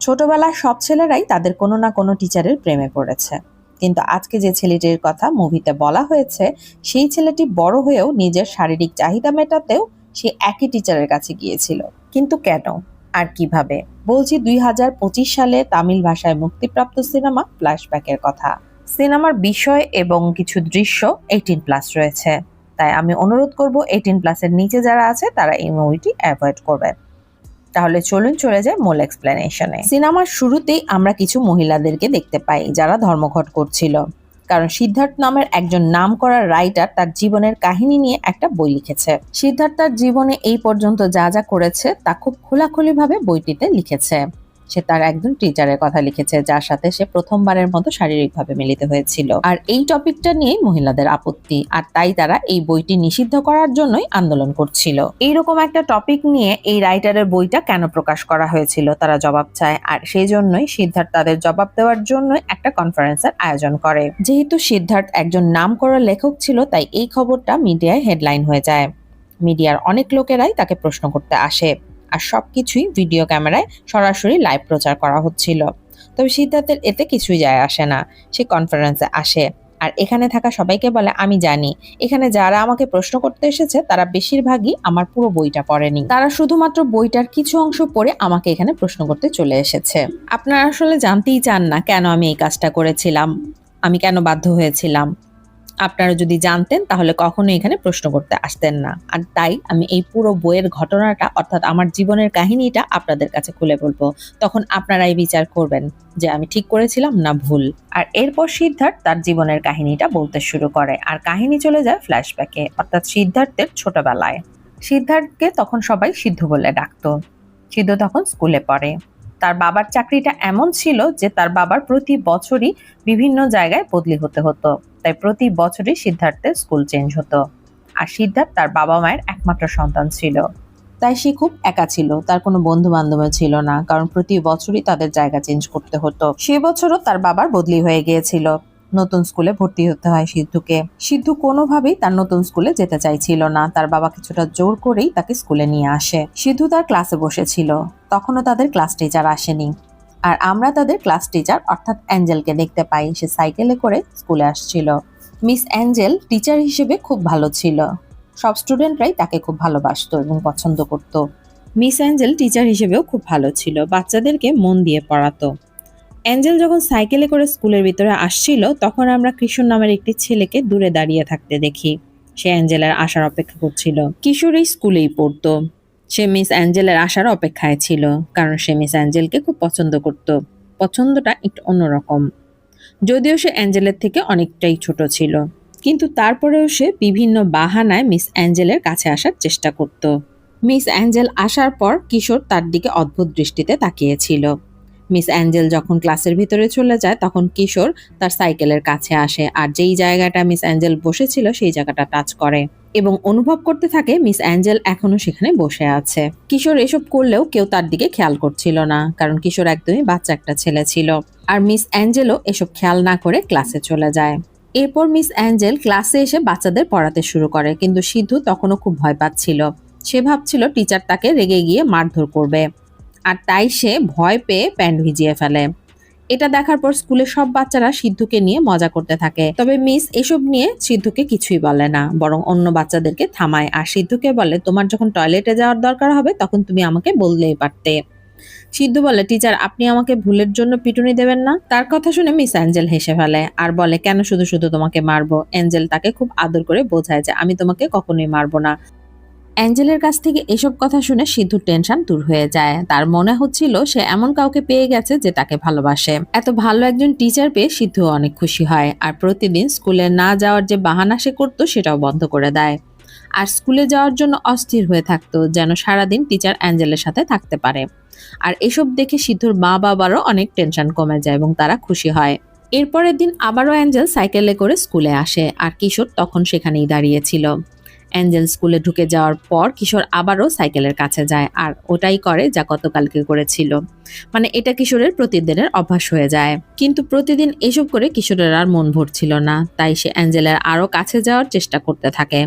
ছোটবেলায় সব ছেলেরাই তাদের কোনো না কোনো টিচারের প্রেমে পড়েছে। কিন্তু আজকে যে ছেলেটির কথা মুভিতে বলা হয়েছে, সেই ছেলেটি বড় হয়েও নিজের শারীরিক চাহিদা মেটাতেও সে একই টিচারের কাছে গিয়েছিল। কিন্তু কেন? আর কীভাবে? বলছি দুই হাজার পঁচিশ সালে তামিল ভাষায় মুক্তিপ্রাপ্ত সিনেমা ফ্ল্যাশব্যাকের কথা। সিনেমার বিষয় এবং কিছু দৃশ্য এইটিন প্লাস রয়েছে। তাই আমি অনুরোধ করব, এইটিন প্লাসের নিচে যারা আছে, তারা এই মুভিটি অ্যাভয়েড করবেন। তাহলে চলুন চলে যায় মূল এক্সপ্লেনেশনে সিনেমার শুরুতেই আমরা কিছু মহিলাদেরকে দেখতে পাই, যারা ধর্মঘট করছিল। কারণ সিদ্ধার্থ নামের একজন নাম করা রাইটার তার জীবনের কাহিনী নিয়ে একটা বই লিখেছে। সিদ্ধার্থ তার জীবনে এই পর্যন্ত যা যা করেছে তা খুব খোলাখুলি ভাবে বইটিতে লিখেছে। সে তার একজন টিচারের কথা লিখেছে, যার সাথে সে প্রথমবারের মতো শারীরিকভাবে মিলিত হয়েছিল। আর এই টপিকটা নিয়ে মহিলাদের আপত্তি, আর তাই তারা এই বইটি নিষিদ্ধ করার জন্যই আন্দোলন করছিল। এইরকম একটা টপিক নিয়ে এই রাইটারের বইটা কেন প্রকাশ করা হয়েছিল, তারা জবাব চায়, আর সেই জন্যই সিদ্ধার্থ তাদের জবাব দেওয়ার জন্যই একটা কনফারেন্সের আয়োজন করে। যেহেতু সিদ্ধার্থ একজন নাম করা লেখক ছিল, তাই এই খবরটা মিডিয়ায় হেডলাইন হয়ে যায়। মিডিয়ার অনেক লোকেরাই তাকে প্রশ্ন করতে আসে। আর সবকিছুই ভিডিও ক্যামেরায় সরাসরি লাইভ প্রচার করা হচ্ছিল। তবে সিদ্ধার্থের এতে কিছুই যায় আসে না। সে কনফারেন্সে আসে। আর এখানে থাকা সবাইকে বলে, আমি জানি। এখানে যারা আমাকে প্রশ্ন করতে এসেছে, তারা বেশিরভাগই আমার পুরো বইটা পড়েনি। তারা শুধুমাত্র বইটার কিছু অংশ পড়ে আমাকে এখানে প্রশ্ন করতে চলে এসেছে। আপনারা আসলে জানতেই চান না কেন আমি এই কাজটা করেছিলাম। আমি কেন বাধ্য হয়েছিলাম? আপনারা যদি জানতেন, তাহলে কখনো এখানে প্রশ্ন করতে আসতেন না। আর তাই আমি এই পুরো বইয়ের ঘটনাটা, অর্থাৎ আমার জীবনের কাহিনীটা আপনাদের কাছে খুলে বলব। তখন আপনারাই বিচার করবেন যে আমি ঠিক করেছিলাম না ভুল। আর এরপর সিদ্ধার্থ তার জীবনের কাহিনীটা বলতে শুরু করে। আর কাহিনী চলে যায় ফ্ল্যাশব্যাকে অর্থাৎ সিদ্ধার্থের ছোটবেলায়। সিদ্ধার্থকে তখন সবাই সিদ্ধ বলে ডাকতো। সিদ্ধ তখন স্কুলে পড়ে। তার বাবার চাকরিটা এমন ছিল যে তার বাবার প্রতি বছরই বিভিন্ন জায়গায় বদলি হতে হতো। তাই প্রতি বছরই সিদ্ধার্থের স্কুল চেঞ্জ হতো। আর সিদ্ধার্থ তার বাবা মায়ের একমাত্র সন্তান ছিল। তাই সে খুব একা ছিল, তার কোনো বন্ধু বান্ধব ছিল না, কারণ প্রতি বছরই তাদের জায়গা চেঞ্জ করতে হতো। সে বছরও তার বাবার বদলি হয়ে গিয়েছিল। নতুন স্কুলে ভর্তি হতে হয় সিদ্ধুকে। সিদ্ধু কোনোভাবেই তার নতুন স্কুলে যেতে চাইছিল না। তার বাবা কিছুটা জোর করেই তাকে স্কুলে নিয়ে আসে। সিদ্ধু তার ক্লাসে বসেছিল। তখনও তাদের ক্লাস টিচার আসেনি। আর আমরা তাদের ক্লাস টিচার, অর্থাৎ অ্যাঞ্জেলকে দেখতে পাই। সে সাইকেলে করে স্কুলে আসছিল। মিস অ্যাঞ্জেল টিচার হিসেবে খুব ভালো ছিল। সব স্টুডেন্টরাই তাকে খুব ভালোবাসতো এবং পছন্দ করত। মিস অ্যাঞ্জেল টিচার হিসেবেও খুব ভালো ছিল। বাচ্চাদেরকে মন দিয়ে পড়াতো। অ্যাঞ্জেল যখন সাইকেলে করে স্কুলের ভিতরে আসছিল, তখন আমরা কিশোর নামের একটি ছেলেকে দূরে দাঁড়িয়ে থাকতে দেখি। সে অ্যাঞ্জেলের আসার অপেক্ষা করছিল। কিশোর এই স্কুলেই পড়তো। সে মিস অ্যাঞ্জেলের আসার অপেক্ষায় ছিল, কারণ সে মিস অ্যাঞ্জেলকে খুব পছন্দ করত। পছন্দটা একটু অন্যরকম। যদিও সে অ্যাঞ্জেলের থেকে অনেকটাই ছোট ছিল, কিন্তু তারপরেও সে বিভিন্ন বাহানায় মিস অ্যাঞ্জেলের কাছে আসার চেষ্টা করত। মিস অ্যাঞ্জেল আসার পর কিশোর তার দিকে অদ্ভুত দৃষ্টিতে তাকিয়েছিল। মিস অ্যাঞ্জেল যখন ক্লাসের ভিতরে চলে যায়, তখন কিশোর তার সাইকেলের কাছে আসে আর যেই জায়গাটা মিস অ্যাঞ্জেল বসেছিল, সেই জায়গাটা টাচ করে এবং অনুভব করতে থাকে মিস অ্যাঞ্জেল এখনও সেখানে বসে আছে। কিশোর এসব করলেও কেউ তার দিকে খেয়াল করছিল না, কারণ কিশোর একদমই বাচ্চা একটা ছেলে ছিল আর মিস অ্যাঞ্জেলও এসব খেয়াল না করে ক্লাসে চলে যায়। এরপর মিস অ্যাঞ্জেল ক্লাসে এসে বাচ্চাদের পড়াতে শুরু করে, কিন্তু সিদ্ধু তখনও খুব ভয় পাচ্ছিল। সে ভাবছিল, টিচার তাকে রেগে গিয়ে মারধর করবে। আর তাই সে ভয় পেয়ে প্যান্ট ভিজিয়ে ফেলে। এটা দেখার পর স্কুলের সব বাচ্চারা সিদ্ধুকে নিয়ে মজা করতে থাকে। তবে মিস এসব নিয়ে সিদ্ধুকে কিছুই বলে না, বরং অন্য বাচ্চাদেরকে থামায়। আর সিদ্ধুকে বলে, তোমার যখন টয়লেটে যাওয়ার দরকার হবে, তখন তুমি আমাকে বললেই পারতে। সিদ্ধু বলে, টিচার, আপনি আমাকে ভুলের জন্য পিটুনি দেবেন না? তার কথা শুনে মিস অ্যাঞ্জেল হেসে ফেলে আর বলে, কেন শুধু শুধু তোমাকে মারবো? অ্যাঞ্জেল তাকে খুব আদর করে বোঝায় যে, আমি তোমাকে কখনোই মারবো না। অ্যাঞ্জেলের কাছ থেকে এসব কথা শুনে সিদ্ধুর টেনশন দূর হয়ে যায়। তার মনে হচ্ছিল সে এমন কাউকে পেয়ে গেছে যে তাকে ভালোবাসে। এত ভালো একজন টিচার পেয়ে সিদ্ধু অনেক খুশি হয় আর প্রতিদিন স্কুলে না যাওয়ার যে বাহানা সে করতো সেটাও বন্ধ করে দেয়। আর স্কুলে যাওয়ার জন্য অস্থির হয়ে থাকতো যেন সারাদিন টিচার অ্যাঞ্জেলের সাথে থাকতে পারে। আর এসব দেখে সিদ্ধুর মা বাবারও অনেক টেনশন কমে যায় এবং তারা খুশি হয়। এরপরের দিন আবারও অ্যাঞ্জেল সাইকেলে করে স্কুলে আসে আর কিশোর তখন সেখানেই দাঁড়িয়েছিল অ্যাঞ্জেল স্কুলে ঢুকে যাওয়ার পর কিশোর আবারও সাইকেলের কাছে যায়, আর ওটাই করে যা গতকালকে করেছিল। মানে এটা কিশোরের প্রতিদিনের অভ্যাস হয়ে যায়। কিন্তু প্রতিদিন এসব করে কিশোরের আর মন ভরছিল না, তাই সে অ্যাঞ্জেলের আরও কাছে যাওয়ার চেষ্টা করতে থাকে।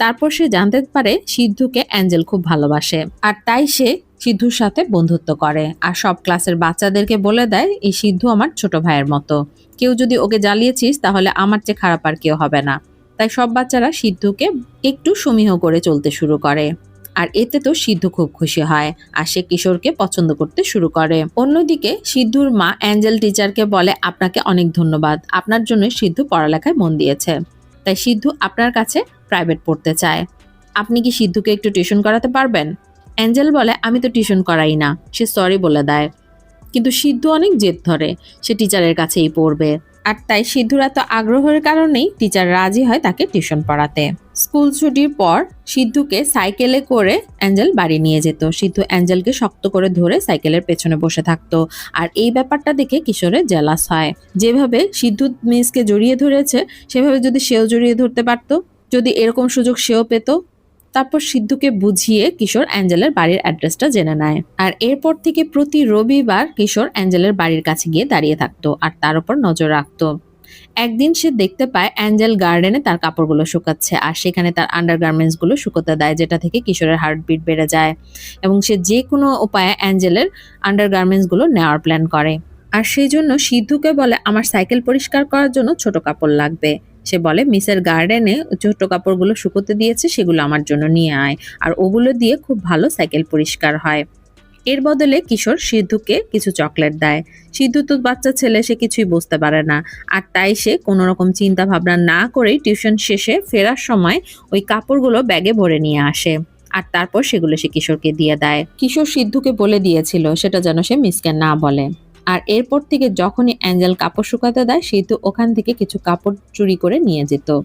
তারপর সে জানতে পারে সিদ্ধুকে অ্যাঞ্জেল খুব ভালোবাসে, আর তাই সে সিদ্ধুর সাথে বন্ধুত্ব করে। আর সব ক্লাসের বাচ্চাদেরকে বলে দেয়, এই সিদ্ধু আমার ছোট ভাইয়ের মতো। কেউ যদি ওকে জ্বালিয়েছিস, তাহলে আমার চেয়ে খারাপ আর কেউ হবে না। তাই সব বাচ্চারা সিদ্ধুকে একটু সমীহ করে চলতে শুরু করে। আর এতে তো সিদ্ধু খুব খুশি হয়, আর সে কিশোরকে পছন্দ করতে শুরু করে। অন্যদিকে সিদ্ধুর মা অ্যাঞ্জেল টিচারকে বলে, আপনাকে অনেক ধন্যবাদ, আপনার জন্য সিদ্ধু পড়ালেখায় মন দিয়েছে। তাই সিদ্ধু আপনার কাছে প্রাইভেট পড়তে চায়। আপনি কি সিদ্ধুকে একটু টিউশন করাতে পারবেন? অ্যাঞ্জেল বলে, আমি তো টিউশন করাই না, সে সরি বলে দেয়। কিন্তু সিদ্ধু অনেক জেদ ধরে, সে টিচারের কাছেই পড়বে। আর তাই সিদ্ধুর এত আগ্রহের কারণেই টিচার রাজি হয় তাকে টিউশন পড়াতে। স্কুল ছুটির পর সিদ্ধুকে সাইকেলে করে অ্যাঞ্জেল বাড়ি নিয়ে যেত। সিদ্ধু অ্যাঞ্জেলকে শক্ত করে ধরে সাইকেলের পেছনে বসে থাকতো। আর এই ব্যাপারটা দেখে কিশোরের জেলাস হয়। যেভাবে সিদ্ধু মিসকে জড়িয়ে ধরেছে, সেভাবে যদি সেও জড়িয়ে ধরতে পারতো, যদি এরকম সুযোগ সেও পেত তারপর সিদ্ধুকে বুঝিয়ে কিশোর অ্যাঞ্জেলের বাড়ির অ্যাড্রেসটা জেনে নেয়। আর এরপর থেকে প্রতি রবিবার কিশোর অ্যাঞ্জেলের বাড়ির কাছে গিয়ে দাঁড়িয়ে থাকতো আর তার উপর নজর রাখতো। একদিন সে দেখতে পায় অ্যাঞ্জেল গার্ডেনে তার কাপড়গুলো শুকাচ্ছে আর সেখানে তার আন্ডারগুলো শুকোতে দেয়, যেটা থেকে কিশোরের হার্টবিট বেড়ে যায় এবং সে যে কোনো উপায়ে অ্যাঞ্জেলের আন্ডারগুলো নেওয়ার প্ল্যান করে। আর সেই জন্য সিদ্ধুকে বলে, আমার সাইকেল পরিষ্কার করার জন্য ছোট কাপড় লাগবে। সে বলে, মিসের গার্ডেনে ছোট কাপড়গুলো শুকোতে দিয়েছে, সেগুলো আমার জন্য নিয়ে আয়। আর ওগুলো দিয়ে খুব ভালো সাইকেল পরিষ্কার হয়। এর বদলে কিশোর সিদ্ধুকে কিছু চকলেট দেয়। সিদ্ধু তো বাচ্চা ছেলে, সে কিছুই বুঝতে পারে না। আর তাই সে কোনো রকম চিন্তা ভাবনা না করেই টিউশন শেষে ফেরার সময় ওই কাপড়গুলো ব্যাগে ভরে নিয়ে আসে। আর তারপর সেগুলো সে কিশোরকে দিয়ে দেয়। কিশোর সিদ্ধুকে বলে দিয়েছিল, সেটা যেন সে মিসকে না বলে। আর এরপর থেকে যখনই অ্যাঞ্জেল কাপড় শুকাতে দেয় সিদ্ধু ওখান থেকে কিছু কাপড় চুরি করে নিয়ে যেত।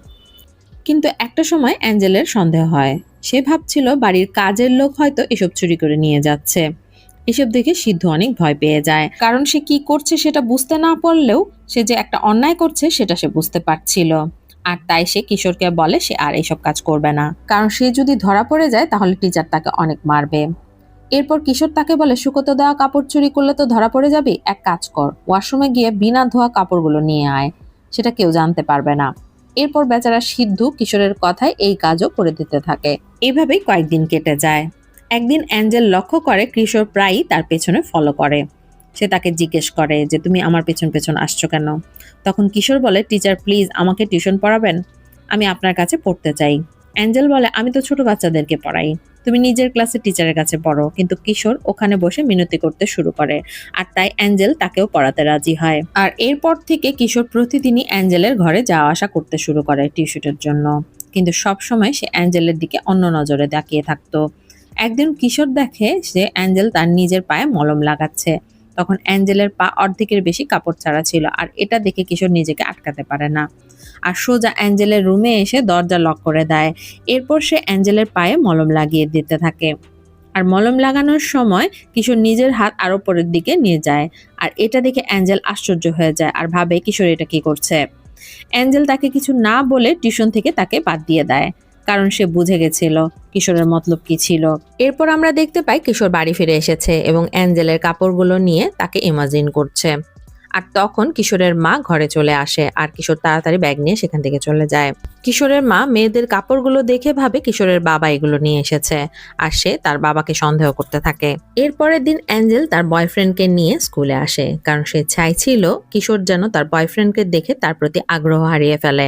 কিন্তু একটা সময় অ্যাঞ্জেলের সন্দেহ হয়। সে ভাবছিল বাড়ির কাজের লোক হয়তো এসব চুরি করে নিয়ে যাচ্ছে। এসব দেখে সিদ্ধু অনেক ভয় পেয়ে যায়। কারণ সে কি করছে সেটা বুঝতে না পারলেও সে যে একটা অন্যায় করছে সেটা সে বুঝতে পারছিল। আর তাই সে কিশোরকে বলে সে আর এইসব কাজ করবে না। কারণ সে যদি ধরা পড়ে যায়, তাহলে টিচার তাকে অনেক মারবে। এরপর কিশোর তাকে বলে, শুকোতে দেওয়া কাপড় চুরি করলে তো ধরা পড়ে যাবি? এক কাজ কর, ওয়াশরুমে গিয়ে বিনা ধোয়া কাপড়গুলো নিয়ে আয়। সেটা কেউ জানতে পারবে না। এরপর বেচারা সিদ্ধু কিশোরের কথায় এই কাজও করে দিতে থাকে। এভাবেই কয়েকদিন কেটে যায়। একদিন অ্যাঞ্জেল লক্ষ্য করে কিশোর প্রায়ই তার পেছনে ফলো করে। সে তাকে জিজ্ঞেস করে যে, তুমি আমার পেছন পেছন আসছো কেন? তখন কিশোর বলে, টিচার, প্লিজ আমাকে টিউশন পড়াবেন? আমি আপনার কাছে পড়তে চাই। অ্যাঞ্জেল বলে, আমি তো ছোট বাচ্চাদেরকে পড়াই। তুমি নিজের ক্লাসে টিচারের কাছে পড়ো, কিন্তু কিশোর ওখানে বসে মিনতি করতে শুরু করে। আর তাই অ্যাঞ্জেল তাকেও পড়াতে রাজি হয়। আর এরপর থেকে কিশোর প্রতিদিনই অ্যাঞ্জেলের ঘরে যাওয়া আসা করতে শুরু করে টিউশনের জন্য। কিন্তু সবসময় সে অ্যাঞ্জেলের দিকে অন্য নজরে তাকিয়ে থাকতো। একদিন কিশোর দেখে সে অ্যাঞ্জেল তার নিজের পায়ে মলম লাগাচ্ছে। তখন অ্যাঞ্জেলের পা অর্ধেকের বেশি কাপড় ছাড়া ছিল, আর এটা দেখে কিশোর নিজেকে আটকাতে পারে না। আর সোজা অ্যাঞ্জেলের রুমে এসে দরজা লক করে দেয়। এরপর সে অ্যাঞ্জেলের পায়ে মলম লাগিয়ে দিতে থাকে। আর মলম লাগানোর সময় কিশোর নিজের হাত আরও পরের দিকে নিয়ে যায়। আর এটা দেখে অ্যাঞ্জেল আশ্চর্য হয়ে যায় আর ভাবে কিশোর এটা কি করছে। অ্যাঞ্জেল তাকে কিছু না বলে টিউশন থেকে তাকে বাদ দিয়ে দেয়। কারণ সে বুঝে গেছিল কিশোরের মতলব কি ছিল। এরপর আমরা দেখতে পাই কিশোর বাড়ি ফিরে এসেছে এবং অ্যাঞ্জেলের কাপড়গুলো নিয়ে তাকে ইমাজিন করছে। আর তখন কিশোরের মা ঘরে চলে আসে আর কিশোর তাড়াতাড়ি ব্যাগ নিয়ে সেখান থেকে চলে যায়। কিশোরের মা মেয়েদের কাপড়গুলো দেখে ভাবে কিশোরের বাবা এগুলো নিয়ে এসেছে আর সে তার বাবাকে সন্দেহ করতে থাকে। এরপরের দিন অ্যাঞ্জেল তার বয়ফ্রেন্ডকে নিয়ে স্কুলে আসে কারণ সে চাইছিল কিশোর যেন তার বয়ফ্রেন্ডকে দেখে তার প্রতি আগ্রহ হারিয়ে ফেলে।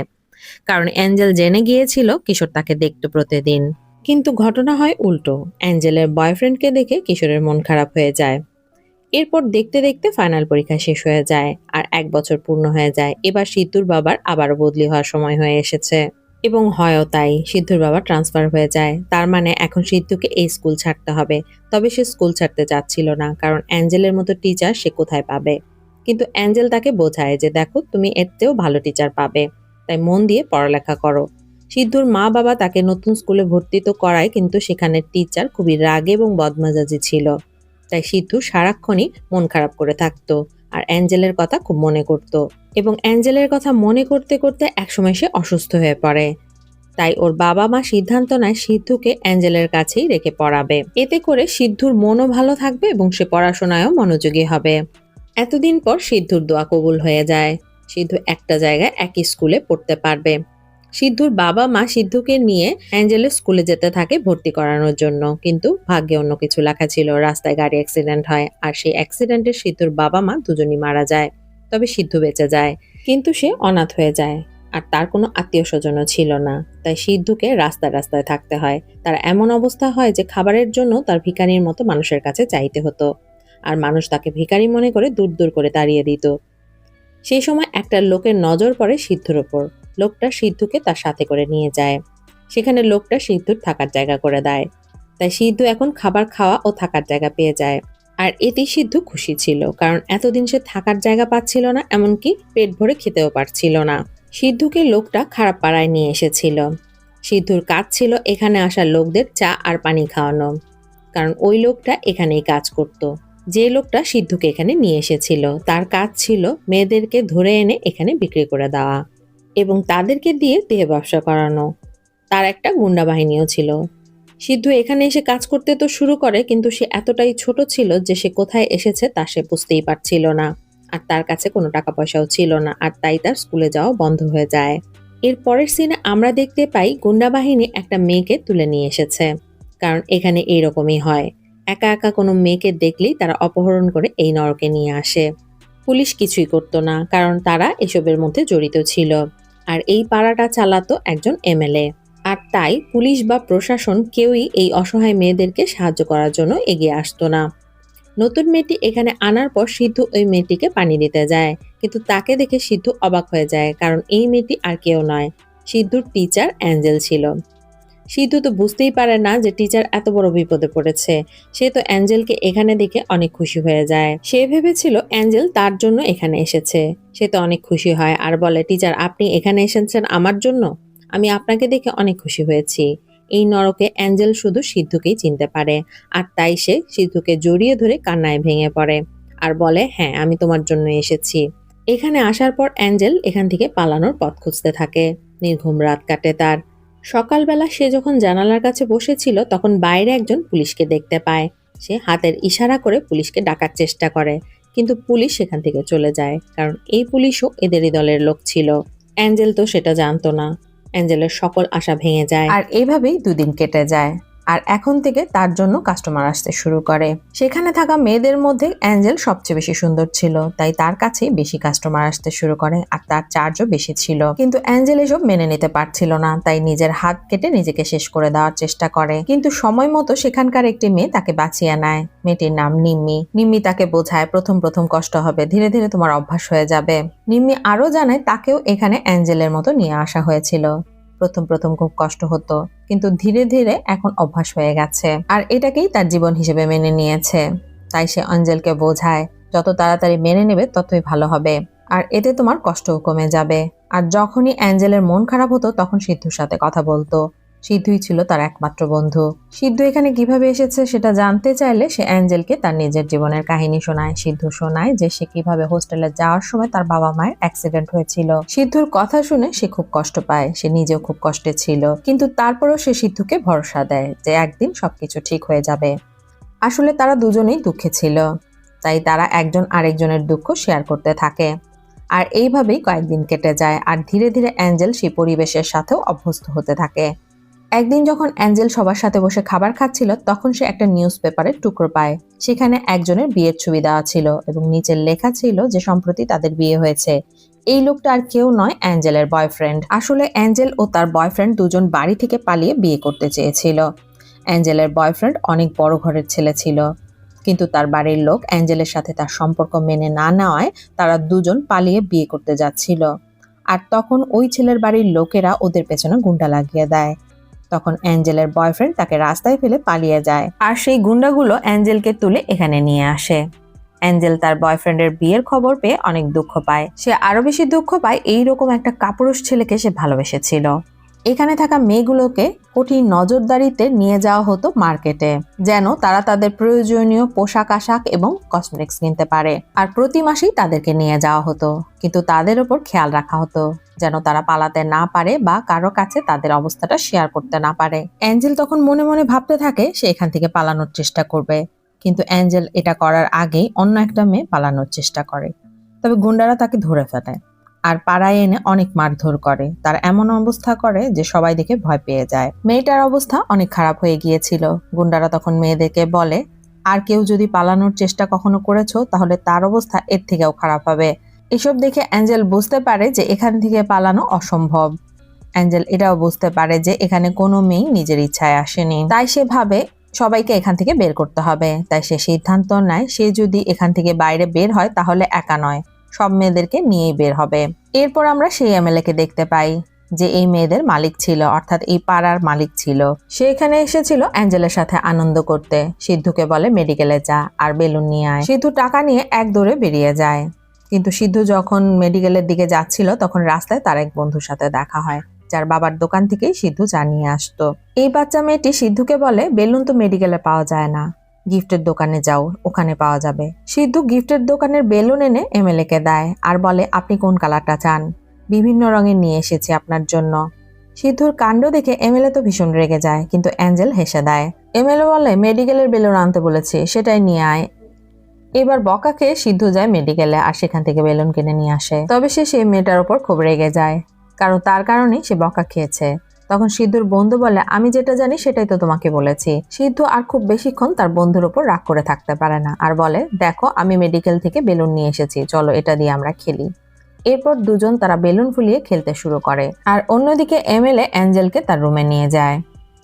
কারণ অ্যাঞ্জেল জেনে গিয়েছিল কিশোর তাকে দেখত প্রতিদিন। কিন্তু ঘটনা হয় উল্টো। অ্যাঞ্জেলের বয়ফ্রেন্ডকে দেখে কিশোরের মন খারাপ হয়ে যায়। এরপর দেখতে দেখতে ফাইনাল পরীক্ষা শেষ হয়ে যায় আর এক বছর পূর্ণ হয়ে যায়। এবার সিদ্ধুর বাবার আবারও বদলি হওয়ার সময় হয়ে এসেছে। এবং হয়ও তাই, সিদ্ধুর বাবা ট্রান্সফার হয়ে যায়। তার মানে এখন সিদ্ধুকে এই স্কুল ছাড়তে হবে। তবে সে স্কুল ছাড়তে চাচ্ছিল না, কারণ অ্যাঞ্জেলের মতো টিচার সে কোথায় পাবে? কিন্তু অ্যাঞ্জেল তাকে বোঝায় যে, দেখো, তুমি এর চেয়েও ভালো টিচার পাবে। তাই মন দিয়ে পড়ালেখা করো। সিদ্ধুর মা বাবা তাকে নতুন স্কুলে ভর্তি তো করায়, কিন্তু সেখানে টিচার খুবই রাগে এবং বদমাজাজি ছিল। তাই সিদ্ধু সারাক্ষণই মন খারাপ করে থাকতো আর অ্যাঞ্জেলের কথা খুব মনে করত এবং অ্যাঞ্জেলের কথা মনে করতে করতে একসময় সে অসুস্থ হয়ে পড়ে। তাই ওর বাবা মা সিদ্ধান্ত নেয় সিদ্ধুকে অ্যাঞ্জেলের কাছেই রেখে পড়াবে। এতে করে সিদ্ধুর মনও ভালো থাকবে এবং সে পড়াশোনায়ও মনোযোগী হবে। এতদিন পর সিদ্ধুর দোয়া কবুল হয়ে যায়। সিদ্ধু একটা জায়গায় একই স্কুলে পড়তে পারবে। সিদ্ধুর বাবা মা সিদ্ধুকে নিয়ে অ্যাঞ্জেলের স্কুলে যেতে থাকে ভর্তি করানোর জন্য। কিন্তু ভাগ্যে অন্য কিছু লেখা ছিল। রাস্তায় গাড়ি অ্যাক্সিডেন্ট হয় আর সেই অ্যাক্সিডেন্টে সিদ্ধুর বাবা মা দুজনই মারা যায়। তবে সিদ্ধু বেঁচে যায়। কিন্তু সে অনাথ হয়ে যায়। আর তার কোনো আত্মীয় স্বজনও ছিল না। তাই সিদ্ধুকে রাস্তায় রাস্তায় থাকতে হয়। তার এমন অবস্থা হয় যে খাবারের জন্য তার ভিখারির মতো মানুষের কাছে চাইতে হতো। আর মানুষ তাকে ভিকারি মনে করে দূর দূর করে তাড়িয়ে দিত। সেই সময় একটা লোকের নজর পড়ে সিদ্ধুর ওপর লোকটা সিদ্ধুকে তার সাথে করে নিয়ে যায়। সেখানে লোকটা সিদ্ধুর থাকার জায়গা করে দেয়। তাই সিদ্ধু এখন খাবার খাওয়া ও থাকার জায়গা পেয়ে যায়। আর এতেই সিদ্ধু খুশি ছিল, কারণ এতদিন সে থাকার জায়গা পাচ্ছিল না, এমনকি পেট ভরে খেতেও পারছিল না। সিদ্ধুকে লোকটা খারাপ পাড়ায় নিয়ে এসেছিল। সিদ্ধুর কাজ ছিল এখানে আসা লোকদের চা আর পানি খাওয়ানো, কারণ ওই লোকটা এখানেই কাজ করত। যে লোকটা সিদ্ধুকে এখানে নিয়ে এসেছিল, তার কাজ ছিল মেয়েদেরকে ধরে এনে এখানে বিক্রি করে দেওয়া এবং তাদেরকে দিয়ে দেহ ব্যবসা করানো। তার একটা গুন্ডা বাহিনীও ছিল। সিদ্ধু এখানে এসে কাজ করতে তো শুরু করে, কিন্তু সে এতটাই ছোট ছিল যে সে কোথায় এসেছে তা সে বুঝতেই পারছিল না। আর তার কাছে কোনো টাকা পয়সাও ছিল না, আর তাই তার স্কুলে যাওয়া বন্ধ হয়ে যায়। এর পরের সিনে আমরা দেখতে পাই, গুন্ডা বাহিনী একটা মেয়েকে তুলে নিয়ে এসেছে। কারণ এখানে এইরকমই হয়। একা একা কোনো মেয়েকে দেখলেই তারা অপহরণ করে এই নরকে নিয়ে আসে। পুলিশ কিছুই করতো না, কারণ তারা এসবের মধ্যে জড়িত ছিল। আর এই পাড়াটা চালাতো একজন এমএলএ। আর তাই পুলিশ বা প্রশাসন কেউই এই অসহায় মেয়েদেরকে সাহায্য করার জন্য এগিয়ে আসতো না। নতুন মেয়েটি এখানে আনার পর সিদ্ধু ওই মেয়েটিকে পানি দিতে যায়, কিন্তু তাকে দেখে সিদ্ধু অবাক হয়ে যায়, কারণ এই মেয়েটি আর কেউ নয়। সিদ্ধুর টিচার অ্যাঞ্জেল ছিল। সিদ্ধু তো বুঝতেই পারে না যে টিচার এত বড় বিপদে পড়েছে। সে তো অ্যাঞ্জেলকে এখানে দেখে অনেক খুশি হয়ে যায়। সে ভেবেছিল অ্যাঞ্জেল তার জন্য এখানে এসেছে। সে তো অনেক খুশি হয় আর বলে, টিচার, আপনি এখানে এসেছেন আমার জন্য? আমি আপনাকে দেখে অনেক খুশি হয়েছি। এই নরকে অ্যাঞ্জেল শুধু সিদ্ধুকেই চিনতে পারে আর তাই সে সিদ্ধুকে জড়িয়ে ধরে কান্নায় ভেঙে পড়ে আর বলে হ্যাঁ আমি তোমার জন্য এসেছি। এখানে আসার পর অ্যাঞ্জেল এখান থেকে পালানোর পথ খুঁজতে থাকে। নির্ঘুম রাত কাটে তার। সকালবেলা সে যখন জানালার কাছে বসেছিল, তখন বাইরে একজন পুলিশকে দেখতে পায়। সে হাতের ইশারা করে পুলিশকে ডাকার চেষ্টা করে, কিন্তু পুলিশ সেখান থেকে চলে যায়, কারণ এই পুলিশও এদেরই দলের লোক ছিল। অ্যাঞ্জেল তো সেটা জানতো না। অ্যাঞ্জেলের সকল আশা ভেঙে যায়। আর এইভাবেই দুদিন কেটে যায়। আর এখন থেকে তার জন্য কাস্টমার আসতে শুরু করে। সেখানে থাকা মেয়েদের মধ্যে অ্যাঞ্জেল সবচেয়ে বেশি সুন্দর ছিল, তাই তার কাছেই বেশি কাস্টমার আসতে শুরু করে আর তার চার্জও বেশি ছিল। কিন্তু অ্যাঞ্জেল এসব মেনে নিতে পারছিল না, তাই নিজের হাত কেটে নিজেকে শেষ করে দেওয়ার চেষ্টা করে। কিন্তু সময় মতো সেখানকার একটি মেয়ে তাকে বাঁচিয়ে নেয়। মেয়েটির নাম নিম্মি। নিম্মি তাকে বোঝায়, প্রথম প্রথম কষ্ট হবে, ধীরে ধীরে তোমার অভ্যাস হয়ে যাবে। নিম্মি আরও জানায়, তাকেও এখানে অ্যাঞ্জেলের মতো নিয়ে আসা হয়েছিল। প্রথম প্রথম খুব কষ্ট হতো, কিন্তু ধীরে ধীরে এখন অভ্যাস হয়ে গেছে। আর এটাকেই তার জীবন হিসেবে মেনে নিয়েছে। তাই সে অঞ্জেলকে বোঝায়, যত তাড়াতাড়ি মেনে নেবে ততই ভালো হবে। আর এতে তোমার কষ্টও কমে যাবে। আর যখনই অ্যাঞ্জেলের মন খারাপ হতো, তখন সিদ্ধুর সাথে কথা বলতো। সিদ্ধুই ছিল তার একমাত্র বন্ধু। সিদ্ধু এখানে কীভাবে এসেছে সেটা জানতে চাইলে সে অ্যাঞ্জেলকে তার নিজের জীবনের কাহিনী শোনায়। সিদ্ধু শোনায় যে সে কীভাবে হোস্টেলে যাওয়ার সময় তার বাবা মায়ের অ্যাক্সিডেন্ট হয়েছিল। সিদ্ধুর কথা শুনে সে খুব কষ্ট পায়। সে নিজেও খুব কষ্টে ছিল। কিন্তু তারপরেও সে সিদ্ধুকে ভরসা দেয় যে একদিন সবকিছু ঠিক হয়ে যাবে। আসলে তারা দুজনেই দুঃখে ছিল। তাই তারা একজন আরেকজনের দুঃখ শেয়ার করতে থাকে। আর এইভাবেই কয়েকদিন কেটে যায়। আর ধীরে ধীরে অ্যাঞ্জেল সেই পরিবেশের সাথেও অভ্যস্ত হতে থাকে। একদিন যখন অ্যাঞ্জেল সবার সাথে বসে খাবার খাচ্ছিল, তখন সে একটা নিউজ পেপারের টুকরো পায়। সেখানে একজনের বিয়ের ছবি দেওয়া ছিল এবং নিচের লেখা ছিল যে সম্প্রতি তাদের বিয়ে হয়েছে। এই লোকটা আর কেউ নয় অ্যাঞ্জেলের বয়ফ্রেন্ড। আসলে অ্যাঞ্জেল ও তার বয়ফ্রেন্ড দুজন বাড়ি থেকে পালিয়ে বিয়ে করতে চেয়েছিল। অ্যাঞ্জেলের বয়ফ্রেন্ড অনেক বড় ঘরের ছেলে ছিল। কিন্তু তার বাড়ির লোক অ্যাঞ্জেলের সাথে তার সম্পর্ক মেনে না নেওয়ায় তারা দুজন পালিয়ে বিয়ে করতে যাচ্ছিল। আর তখন ওই ছেলের বাড়ির লোকেরা ওদের পেছনে গুন্ডা লাগিয়ে দেয়। তখন অ্যাঞ্জেলের বয়ফ্রেন্ড তাকে রাস্তায় ফেলে পালিয়ে যায় আর সেই গুন্ডাগুলো অ্যাঞ্জেলকে তুলে এখানে নিয়ে আসে। অ্যাঞ্জেল তার বয়ফ্রেন্ডের বিয়ের খবর পেয়ে অনেক দুঃখ পায়। সে আরও বেশি দুঃখ পায় এইরকম একটা কাপুরুষ ছেলেকে সে ভালোবেসেছিল। এখানে থাকা মেয়েগুলোকে কঠিন নজরদারিতে নিয়ে যাওয়া হতো মার্কেটে, যেন তারা তাদের প্রয়োজনীয় পোশাক আশাক এবং কসমেটিক্স কিনতে পারে। আর প্রতি মাসেই তাদেরকে নিয়ে যাওয়া হতো, কিন্তু তাদের ওপর খেয়াল রাখা হতো, যেন তারা পালাতে না পারে বা কারও কাছে তাদের অবস্থাটা শেয়ার করতে না পারে। অ্যাঞ্জেল তখন মনে মনে ভাবতে থাকে, সে এখান থেকে পালানোর চেষ্টা করবে। কিন্তু অ্যাঞ্জেল এটা করার আগেই অন্য একটা মেয়ে পালানোর চেষ্টা করে। তবে গুন্ডারা তাকে ধরে ফেলে। আর পাড়ায় এনে অনেক মারধর করে। তার এমন অবস্থা করে যে সবাই দেখে ভয় পেয়ে যায়। মেয়েটার অবস্থা অনেক খারাপ হয়ে গিয়েছিল। গুন্ডারা তখন মেয়েদেরকে বলে, আর কেউ যদি পালানোর চেষ্টা কখনো করেছ, তাহলে তার অবস্থা এর থেকেও খারাপ হবে। এসব দেখে অ্যাঞ্জেল বুঝতে পারে যে এখান থেকে পালানো অসম্ভব। অ্যাঞ্জেল এটাও বুঝতে পারে যে এখানে কোনো মেয়ে নিজের ইচ্ছায় আসেনি। তাই সে ভাবে, সবাইকে এখান থেকে বের করতে হবে। তাই সে সিদ্ধান্ত নেয়, সে যদি এখান থেকে বাইরে বের হয়, তাহলে একা নয়। সব মেয়েদেরকে নিয়েই বের হবে। এরপর আমরা সেই এমএলএ কে দেখতে পাই যে এই মেয়েদের মালিক ছিল, অর্থাৎ এই পাড়ার মালিক ছিল। সে এখানে এসেছিল অ্যাঞ্জেলের সাথে আনন্দ করতে। সিদ্ধুকে বলে, মেডিকেলে যা আর বেলুন নিয়ে আয়। সিদ্ধু টাকা নিয়ে এক দৌড়ে বেরিয়ে যায়। কিন্তু সিদ্ধু যখন মেডিকেলের দিকে যাচ্ছিল, তখন রাস্তায় তার এক বন্ধুর সাথে দেখা হয়, যার বাবার দোকান থেকেই সিদ্ধু জানিয়ে আসতো। এই বাচ্চা মেয়েটি সিদ্ধুকে বলে, বেলুন তো মেডিকেলে পাওয়া যায় না। গিফটের দোকানে যাও, ওখানে পাওয়া যাবে। সিদ্ধু গিফটের দোকানের বেলুন এনে এমএলএ কে দেয় আর বলে, আপনি কোন কালারটা চান? বিভিন্ন রঙের নিয়ে এসেছি আপনার জন্য। সিদ্ধুর কাণ্ড দেখে এমএলএ তো ভীষণ রেগে যায়, কিন্তু অ্যাঞ্জেল হেসে দেয়। এমএলএ বলে, মেডিকেলের বেলুন আনতে বলেছি, সেটাই নিয়ে আয়। এবার বকা খেয়ে সিদ্ধু যায় মেডিকেলে আর সেখান থেকে বেলুন কিনে নিয়ে আসে। তবে সে সেই মেয়েটার ওপর খুব রেগে যায়, কারণ তার কারণেই সে বকা খেয়েছে। তখন সিদ্ধুর বন্ধু বলে, আমি যেটা জানি সেটাই তো তোমাকে বলেছি। সিদ্ধু আর খুব বেশিক্ষণ তার বন্ধুর উপর রাগ করে থাকতে পারে না আর বলে, দেখো, আমি মেডিকেল থেকে বেলুন নিয়ে এসেছি, চলো এটা দিয়ে আমরা খেলি। এরপর দুজন তারা বেলুন ফুলিয়ে খেলতে শুরু করে আর অন্যদিকে এমএলএ অ্যাঞ্জেলকে তার রুমে নিয়ে যায়।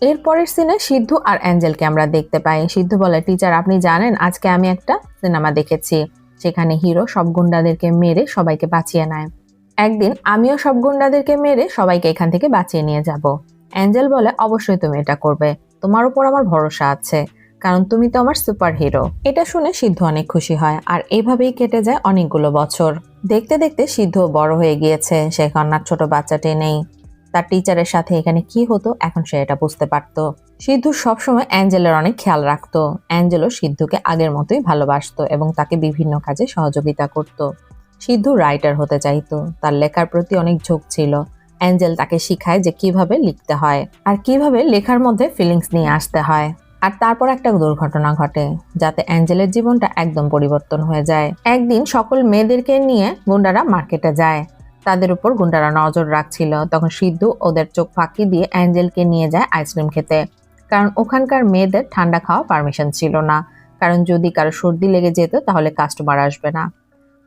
এরপরের সিনে সিদ্ধু আর অ্যাঞ্জেলকে আমরা দেখতে পাই। সিদ্ধু বলে, টিচার, আপনি জানেন, আজকে আমি একটা সিনেমা দেখেছি। সেখানে হিরো সব গুন্ডাদেরকে মেরে সবাইকে বাঁচিয়ে নেয়। একদিন আমিও সব গুন্ডাদেরকে মেরে সবাইকে এখান থেকে বাঁচিয়ে নিয়ে যাব। অ্যাঞ্জেল বলে, অবশ্যই তুমি এটা করবে। তোমার উপর আমার ভরসা আছে, কারণ তুমি তো আমার সুপার হিরো এটা শুনে সিদ্ধু অনেক খুশি হয়, আর এভাবেই কেটে যায় অনেকগুলো বছর। দেখতে দেখতে সিদ্ধ বড় হয়ে গিয়েছে, সে আর ছোট বাচ্চাটি নেই। তার টিচারের সাথে এখানে কি হতো, এখন সে এটা বুঝতে পারত। সিদ্ধু সবসময় অ্যাঞ্জেলের অনেক খেয়াল রাখতো। অ্যাঞ্জেলও সিদ্ধুকে আগের মতোই ভালোবাসতো এবং তাকে বিভিন্ন কাজে সহযোগিতা করত। সিদ্ধু রাইটার হতে চাইতো। তার লেখার প্রতি অনেক ঝোঁক ছিল। অ্যাঞ্জেল তাকে শিখায় যে কীভাবে লিখতে হয় আর কীভাবে লেখার মধ্যে ফিলিংস নিয়ে আসতে হয়। আর তারপর একটা দুর্ঘটনা ঘটে, যাতে অ্যাঞ্জেলের জীবনটা একদম পরিবর্তন হয়ে যায়। একদিন সকল মেয়েদেরকে নিয়ে গুন্ডারা মার্কেটে যায়। তাদের উপর গুন্ডারা নজর রাখছিল। তখন সিদ্ধু ওদের চোখ ফাঁকি দিয়ে অ্যাঞ্জেলকে নিয়ে যায় আইসক্রিম খেতে। কারণ ওখানকার মেয়েদের ঠান্ডা খাওয়া পারমিশন ছিল না। কারণ যদি কারও সর্দি লেগে যেত, তাহলে কাস্টমার আসবে না।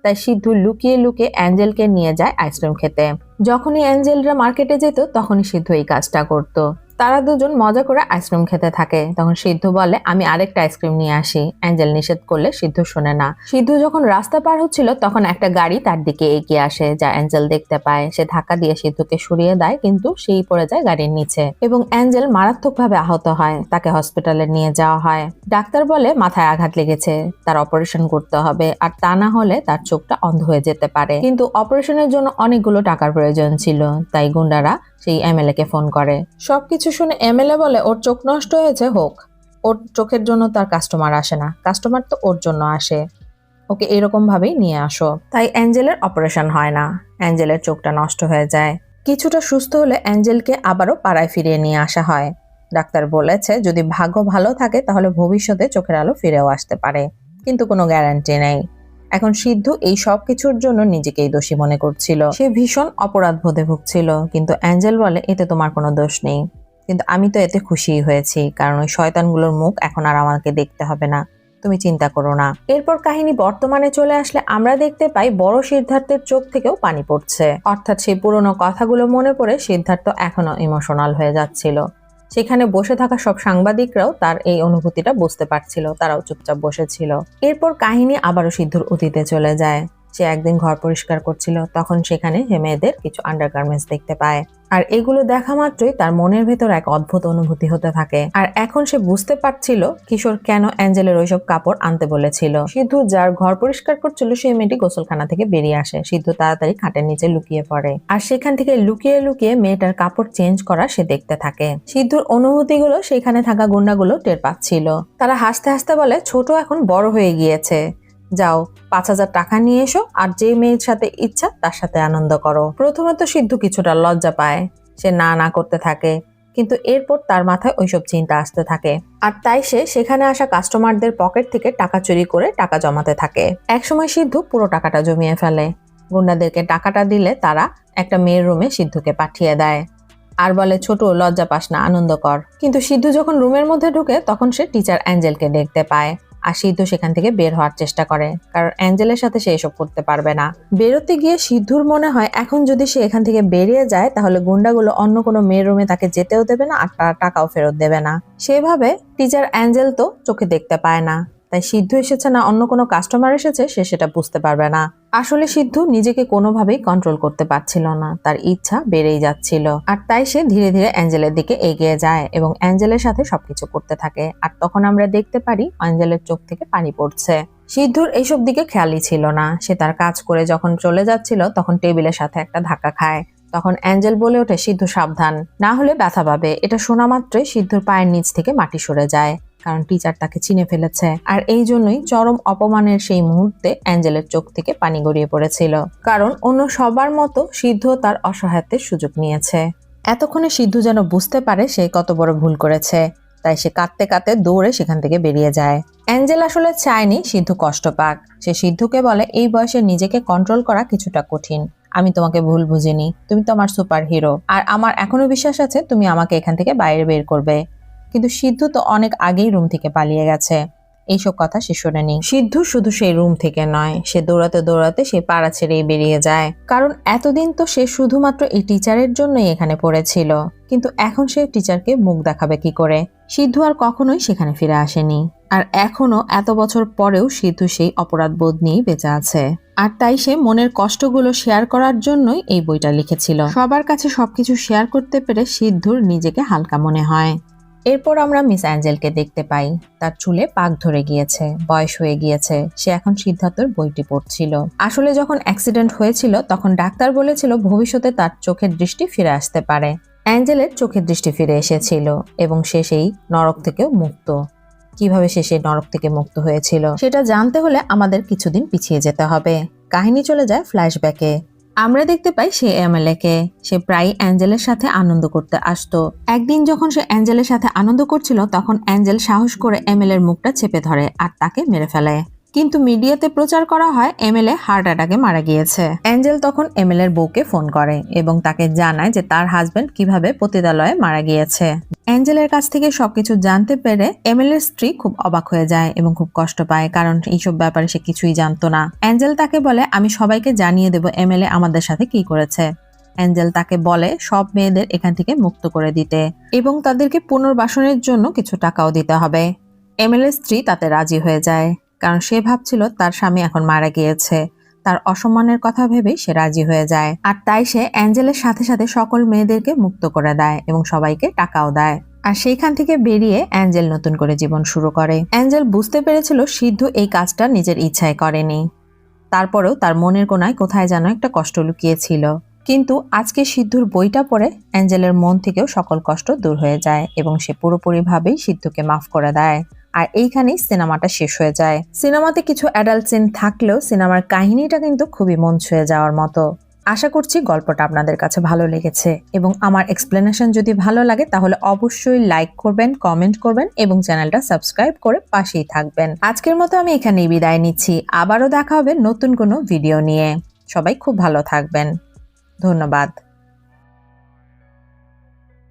তাই সিদ্ধু লুকিয়ে লুকিয়ে অ্যাঞ্জেলকে নিয়ে যায় আইসক্রিম খেতে। যখনই অ্যাঞ্জেলরা মার্কেটে যেত, তখনই সিদ্ধু এই কাজটা করত। তারা দুজন মজা করে আইসক্রিম খেতে থাকে। তখন সিদ্ধু বলে, আমি আরেকটা আইসক্রিম নিয়ে আসি। অ্যাঞ্জেল নিষেধ করলে সিদ্ধু শোনে না। সিদ্ধু যখন রাস্তা পার হচ্ছিল, তখন একটা গাড়ি তার দিকে এগিয়ে আসে, যা অ্যাঞ্জেল দেখতে পায়। সে ধাক্কা দিয়ে সিদ্ধুকে সরিয়ে দেয়, কিন্তু সেই পড়ে যায় গাড়ির নিচে। এবং অ্যাঞ্জেল মারাত্মকভাবে আহত হয়, তাকে হসপিটালে নিয়ে যাওয়া হয়। ডাক্তার বলে, মাথায় আঘাত লেগেছে, তার অপারেশন করতে হবে। আর তা না হলে তার চোখটা অন্ধ হয়ে যেতে পারে। কিন্তু অপারেশনের জন্য অনেকগুলো টাকার প্রয়োজন ছিল, তাই গুন্ডারা সেই এমএলএ কে ফোন করে। সবকিছু শুনে এমএলএ বলে, ওর চোখ নষ্ট হয়েছে, হোক। ওর চোখের জন্য তার কাস্টমার আসে না। কাস্টমার তো ওর জন্য আসে। ওকে এরকম ভাবেই নিয়ে আসো। তাই অ্যাঞ্জেলের অপারেশন হয় না। অ্যাঞ্জেলের চোখটা নষ্ট হয়ে যায়। কিছুটা সুস্থ হলে অ্যাঞ্জেলকে আবারও পাড়ায় ফিরিয়ে নিয়ে আসা হয়। ডাক্তার বলেছে, যদি ভাগ্য ভালো থাকে, তাহলে ভবিষ্যতে চোখের আলো ফিরেও আসতে পারে। কিন্তু কোনো গ্যারান্টি নেই। এখন সিদ্ধু এই সব কিছুর জন্য নিজেকেই দোষী মনে করছিল। সে ভীষণ অপরাধ বোধে ভুগছিল, কিন্তু অ্যাঞ্জেল বলে, এতে তোমার কোনো দোষ নেই। কিন্তু আমি তো এতে খুশি হয়েছি, কারণ ওই শয়তানগুলোর মুখ এখন আর আমাকে দেখতে হবে না। তুমি চিন্তা করো না। এরপর কাহিনী বর্তমানে চলে আসলে আমরা দেখতে পাই বড় সিদ্ধার্থের চোখ থেকেও পানি পড়ছে। অর্থাৎ সেই পুরনো কথাগুলো মনে পড়ে সিদ্ধার্থ এখনও ইমোশনাল হয়ে যাচ্ছিল। সেখানে বসে থাকা সব সাংবাদিকরাও তার এই অনুভূতিটা বুঝতে পারছিল, তারাও চুপচাপ বসেছিল এরপর কাহিনী আবারও সিদ্ধুর অতীতে চলে যায়। সে একদিন ঘর পরিষ্কার করছিল, তখন সেখানে সে মেয়েদের কিছু আন্ডারগার্মেন্টস দেখতে পায়। আর এগুলো দেখা মাত্রই তার মনের ভেতর এক অদ্ভুত অনুভূতি হতে থাকে। আর এখন সে বুঝতে পারছিল কিশোর কেন অ্যাঞ্জেলের ওইসব কাপড় আনতে বলেছিল। সিদ্ধু যার ঘর পরিষ্কার করছিল, সেই মেয়েটি গোসলখানা থেকে বেরিয়ে আসে। সিদ্ধু তাড়াতাড়ি খাটের নিচে লুকিয়ে পড়ে। আর সেখান থেকে লুকিয়ে লুকিয়ে মেয়েটার কাপড় চেঞ্জ করা সে দেখতে থাকে। সিদ্ধুর অনুভূতিগুলো, সেখানে থাকা গুন্ডাগুলো টের পাচ্ছিল। তারা হাসতে হাসতে বলে, ছোট এখন বড় হয়ে গিয়েছে। যাও, পাঁচ হাজার টাকা নিয়ে এসো আর যে মেয়ের সাথে ইচ্ছা তার সাথে আনন্দ করো। প্রথমে তো সিদ্ধু কিছুটা লজ্জা পায়। সে না না করতে থাকে, কিন্তু এরপর তার মাথায় ওইসব চিন্তা আসতে থাকে। আর তাই সে সেখানে আসা কাস্টমারদের পকেট থেকে টাকা চুরি করে টাকা জমাতে থাকে। একসময় সিদ্ধু পুরো টাকাটা জমিয়ে ফেলে। গুন্ডাদেরকে টাকাটা দিলে তারা একটা মেয়ের রুমে সিদ্ধুকে পাঠিয়ে দেয়। আর বলে, ছোট, লজ্জা পাস না, আনন্দ কর। কিন্তু সিদ্ধু যখন রুমের মধ্যে ঢুকে, তখন সে টিচার অ্যাঞ্জেলকে দেখতে পায়। আর সিদ্ধু সেখান থেকে বের হওয়ার চেষ্টা করে, কারণ অ্যাঞ্জেলের সাথে সে এসব করতে পারবে না। বেরোতে গিয়ে সিদ্ধুর মনে হয়, এখন যদি সে এখান থেকে বেরিয়ে যায়, তাহলে গুন্ডাগুলো অন্য কোনো মেয়ের রুমে তাকে যেতেও দেবে না আর টাকাও ফেরত দেবে না। সেভাবে টিচার অ্যাঞ্জেল তো চোখে দেখতে পায় না। তাই সিদ্ধু এসেছে না অন্য কোনো কাস্টমার এসেছে সে সেটা বুঝতে পারবে না। আসলে সিদ্ধু নিজেকে কোনোভাবেই কন্ট্রোল করতে পারছিল না, তার ইচ্ছা বেড়েই যাচ্ছিল। আর তাই সে ধীরে ধীরে অ্যাঞ্জেলের দিকে এগিয়ে যায় এবং অ্যাঞ্জেলের সাথে সবকিছু করতে থাকে। আর তখন আমরা দেখতে পারি অ্যাঞ্জেলের চোখ থেকে পানি পড়ছে। সিদ্ধুর এইসব দিকে খেয়ালই ছিল না। সে তার কাজ করে যখন চলে যাচ্ছিল তখন টেবিলের সাথে একটা ধাক্কা খায়। তখন অ্যাঞ্জেল বলে ওঠে, সিদ্ধু, সাবধান। না হলে ব্যথা পাবে। এটা শোনা মাত্রই সিদ্ধুর পায়ের নিচ থেকে মাটি সরে যায়। কারণ টিচার তাকে চিনে ফেলেছে। আর এই জন্যই চরম অপমানের সেই মুহূর্তে অ্যাঞ্জেলের চোখ থেকে পানি গড়িয়ে পড়েছিল। কারণ অন্য সবার মতো সিদ্ধ তার অসহায়ত্বের সুযোগ নিয়েছে। এতক্ষণে সিদ্ধু যেন বুঝতে পারে সে কত বড় ভুল করেছে। তাই সে কাঁদতে কাঁদতে দৌড়ে সেখান থেকে বেরিয়ে যায়। অ্যাঞ্জেল আসলে চায়নি সিদ্ধু কষ্ট পাক। সে সিদ্ধুকে বলে, এই বয়সে নিজেকে কন্ট্রোল করা কিছুটা কঠিন। আমি তোমাকে ভুল বুঝিনি। তুমি তো আমার সুপার হিরো আর আমার এখনও বিশ্বাস আছে তুমি আমাকে এখান থেকে বাইরে বের করবে। কিন্তু সিদ্ধু তো অনেক আগেই রুম থেকে পালিয়ে গেছে। এইসব কথা সে শোনেনি। সিদ্ধু শুধু সেই রুম থেকে নয়, সে দৌড়াতে দৌড়াতে সে পাড়া ছেড়েই বেরিয়ে যায়। কারণ এতদিন তো সে শুধুমাত্র এই টিচারের জন্যই এখানে পড়েছিল। কিন্তু এখন সে টিচারকে মুখ দেখাবে কি করে? সিদ্ধু আর কখনোই সেখানে ফিরে আসেনি। আর এখনও এত বছর পরেও সিদ্ধু সেই অপরাধ বোধ নিয়েই বেঁচে আছে। আর তাই সে মনের কষ্টগুলো শেয়ার করার জন্যই এই বইটা লিখেছিল। সবার কাছে সবকিছু শেয়ার করতে পেরে সিদ্ধুর নিজেকে হালকা মনে হয়। এরপর আমরা মিস অ্যাঞ্জেলকে দেখতে পাই। তার চুলে পাক ধরে গিয়েছে, বয়স হয়ে গিয়েছে। সে এখন সিদ্ধার্থর বইটি পড়ছিল। আসলে যখন অ্যাক্সিডেন্ট হয়েছিল, তখন ডাক্তার বলেছিল ভবিষ্যতে তার চোখের দৃষ্টি ফিরে আসতে পারে। অ্যাঞ্জেলের চোখের দৃষ্টি ফিরে এসেছিল এবং সে সেই নরক থেকেও মুক্ত। কীভাবে সে সেই নরক থেকে মুক্ত হয়েছিল, সেটা জানতে হলে আমাদের কিছুদিন পিছিয়ে যেতে হবে। কাহিনী চলে যায় ফ্ল্যাশব্যাকে। আমরা দেখতে পাই সে এমএলএকে। সে প্রায় অ্যাঞ্জেলের সাথে আনন্দ করতে আসতো। একদিন যখন সে অ্যাঞ্জেলের সাথে আনন্দ করছিল, তখন অ্যাঞ্জেল সাহস করে এমএলএর মুখটা চেপে ধরে আর তাকে মেরে ফেলে। কিন্তু মিডিয়াতে প্রচার করা হয় এমএলএ হার্ট অ্যাটাকে মারা গিয়েছে। অ্যাঞ্জেল তখন এমএলএর বউকে ফোন করে এবং তাকে জানায় যে তার হাজবেন্ড কীভাবে পতিতালয়ে মারা গিয়েছে। অ্যাঞ্জেলের কাছ থেকে সবকিছু জানতে পেরে এমএলএর স্ত্রী খুব অবাক হয়ে যায় এবং খুব কষ্ট পায়, কারণ এইসব ব্যাপারে সে কিছুই জানতো না। অ্যাঞ্জেল তাকে বলে, আমি সবাইকে জানিয়ে দেব এমএলএ আমাদের সাথে কি করেছে। অ্যাঞ্জেল তাকে বলে, সব মেয়েদের এখান থেকে মুক্ত করে দিতে এবং তাদেরকে পুনর্বাসনের জন্য কিছু টাকাও দিতে হবে। এমএলএ স্ত্রী তাতে রাজি হয়ে যায়। কারণ সে ভাবছিল তার স্বামী এখন মারা গিয়েছে। তার অসম্মানের কথা ভেবেই সে রাজি হয়ে যায়। আর তাই সে অ্যাঞ্জেলের সাথে সাথে সকল মেয়েদেরকে মুক্ত করে দেয় এবং সবাইকে টাকাও দেয়। আর সেইখান থেকে বেরিয়ে অ্যাঞ্জেল নতুন করে জীবন শুরু করে। অ্যাঞ্জেল বুঝতে পেরেছিল সিদ্ধু এই কাজটা নিজের ইচ্ছায় করেনি। তারপরেও তার মনের কোনায় কোথায় যেন একটা কষ্ট লুকিয়েছিল। কিন্তু আজকে সিদ্ধুর বইটা পড়ে অ্যাঞ্জেলের মন থেকেও সকল কষ্ট দূর হয়ে যায় এবং সে পুরোপুরিভাবেই সিদ্ধুকে মাফ করে দেয়। আর এইখানেই সিনেমাটা শেষ হয়ে যায়। সিনেমাতে কিছু অ্যাডাল্ট সিন থাকলেও সিনেমার কাহিনীটা কিন্তু খুবই মন ছুঁয়ে যাওয়ার মতো। আশা করছি গল্পটা আপনাদের কাছে ভালো লেগেছে এবং আমার এক্সপ্লেনেশন যদি ভালো লাগে তাহলে অবশ্যই লাইক করবেন কমেন্ট করবেন এবং চ্যানেলটা সাবস্ক্রাইব করে পাশেই থাকবেন। আজকের মতো আমি এখানেই বিদায় নিচ্ছি। আবারও দেখা হবে নতুন কোনো ভিডিও নিয়ে। সবাই খুব ভালো থাকবেন। ধন্যবাদ।